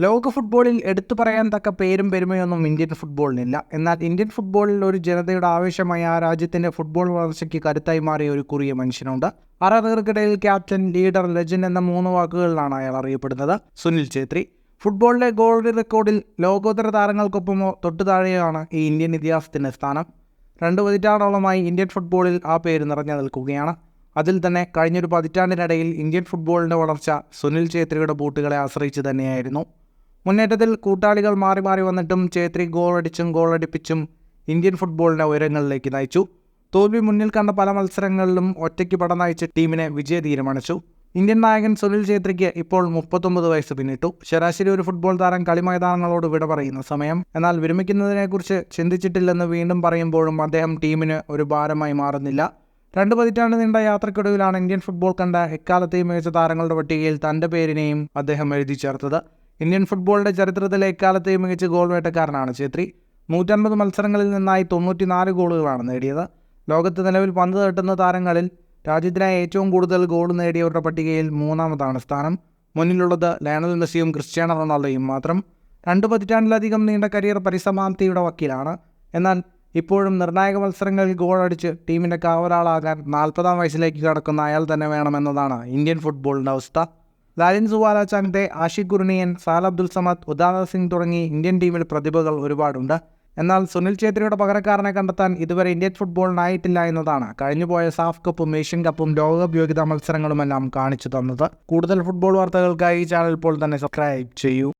ലോക ഫുട്ബോളിൽ എടുത്തു പറയാൻ തക്ക പേരും പെരുമയൊന്നും ഇന്ത്യൻ ഫുട്ബോളിനില്ല. എന്നാൽ ഇന്ത്യൻ ഫുട്ബോളിൽ ഒരു ജനതയുടെ ആവേശമായി ആ രാജ്യത്തിന്റെ ഫുട്ബോൾ വളർച്ചയ്ക്ക് കരുത്തായി മാറിയ ഒരു കുറിയ മനുഷ്യനുണ്ട്. ആരാധകർക്കിടയിൽ ക്യാപ്റ്റൻ ലീഡർ ലെജൻഡ് എന്ന മൂന്ന് വാക്കുകളിലാണ് അയാൾ അറിയപ്പെടുന്നത്. സുനിൽ ഛേത്രി. ഫുട്ബോളിലെ ഗോൾ റെക്കോർഡിൽ ലോകോത്തര താരങ്ങൾക്കൊപ്പമോ തൊട്ടു താഴെയാണ് ഈ ഇന്ത്യൻ ഇതിഹാസത്തിന്റെ സ്ഥാനം. രണ്ട് പതിറ്റാണ്ടോളമായി ഇന്ത്യൻ ഫുട്ബോളിൽ ആ പേര് നിറഞ്ഞു നിൽക്കുകയാണ്. അതിൽ തന്നെ കഴിഞ്ഞൊരു പതിറ്റാണ്ടിനിടയിൽ ഇന്ത്യൻ ഫുട്ബോളിന്റെ വളർച്ച സുനിൽ ഛേത്രിയുടെ ബൂട്ടുകളെ ആശ്രയിച്ച് തന്നെയായിരുന്നു. മുന്നേറ്റത്തിൽ കൂട്ടാളികൾ മാറി മാറി വന്നിട്ടും ഛേത്രി ഗോളടിച്ചും ഗോളടിപ്പിച്ചും ഇന്ത്യൻ ഫുട്ബോളിനെ ഉയരങ്ങളിലേക്ക് നയിച്ചു. തോൽവി മുന്നിൽ കണ്ട പല മത്സരങ്ങളിലും ഒറ്റയ്ക്ക് പട ടീമിനെ വിജയ തീരുമാനിച്ചു ഇന്ത്യൻ നായകൻ സുനിൽ ഛേത്രിക്ക് ഇപ്പോൾ മുപ്പത്തൊമ്പത് വയസ്സ് പിന്നിട്ടു. ശരാശരി ഒരു ഫുട്ബോൾ താരം കളിമൈതാനങ്ങളോട് വിട പറയുന്ന സമയം. എന്നാൽ വിരമിക്കുന്നതിനെക്കുറിച്ച് ചിന്തിച്ചിട്ടില്ലെന്ന് വീണ്ടും പറയുമ്പോഴും അദ്ദേഹം ടീമിന് ഒരു ഭാരമായി മാറുന്നില്ല. രണ്ട് പതിറ്റാണ്ട് നീണ്ട യാത്രക്കൊടുവിലാണ് ഇന്ത്യൻ ഫുട്ബോൾ കണ്ട എക്കാലത്തെയും മികച്ച താരങ്ങളുടെ പട്ടികയിൽ തന്റെ പേരിനെയും അദ്ദേഹം എഴുതി ചേർത്തത്. ഇന്ത്യൻ ഫുട്ബോളിന്റെ ചരിത്രത്തിലെ എക്കാലത്തെയും മികച്ച ഗോൾ വേട്ടക്കാരനാണ് ഛേത്രി. നൂറ്റൻപത് മത്സരങ്ങളിൽ നിന്നായി തൊണ്ണൂറ്റിനാല് ഗോളുകളാണ് നേടിയത്. ലോകത്ത് നിലവിൽ പന്ത് തട്ടുന്ന താരങ്ങളിൽ രാജ്യത്തിനായി ഏറ്റവും കൂടുതൽ ഗോൾ നേടിയവരുടെ പട്ടികയിൽ മൂന്നാമതാണ് സ്ഥാനം. മുന്നിലുള്ളത് ലയണൽ മെസ്സിയും ക്രിസ്ത്യാനോ റൊണാൾഡോയും മാത്രം. രണ്ട് പതിറ്റാണ്ടിലധികം നീണ്ട കരിയർ പരിസമാപ്തിയുടെ വക്കീലാണ്. എന്നാൽ ഇപ്പോഴും നിർണായക മത്സരങ്ങളിൽ ഗോൾ അടിച്ച് ടീമിന്റെ കാവലാളാകാൻ നാൽപ്പതാം വയസ്സിലേക്ക് കടക്കുന്ന അയാൾ തന്നെ വേണമെന്നതാണ് ഇന്ത്യൻ ഫുട്ബോളിന്റെ അവസ്ഥ. ലാലിൻ സുവാലാചാന്റെ ആഷിഖ് ഗുർണിയൻ സാൽ അബ്ദുൽ സമദ് ഉദാദ സിംഗ് തുടങ്ങി ഇന്ത്യൻ ടീമിൽ പ്രതിഭകൾ ഒരുപാടുണ്ട്. എന്നാൽ സുനിൽ ഛേത്രിയുടെ പകരക്കാരനെ കണ്ടെത്താൻ ഇതുവരെ ഇന്ത്യൻ ഫുട്ബോളിനായിട്ടില്ല എന്നതാണ് കഴിഞ്ഞുപോയ സാഫ് കപ്പും ഏഷ്യൻ കപ്പും ലോകകപ്പ് യോഗ്യതാ മത്സരങ്ങളുമെല്ലാം കാണിച്ചു തന്നത്. കൂടുതൽ ഫുട്ബോൾ വാർത്തകൾക്കായി ഈ ചാനൽ ഇപ്പോൾ തന്നെ സബ്സ്ക്രൈബ് ചെയ്യൂ.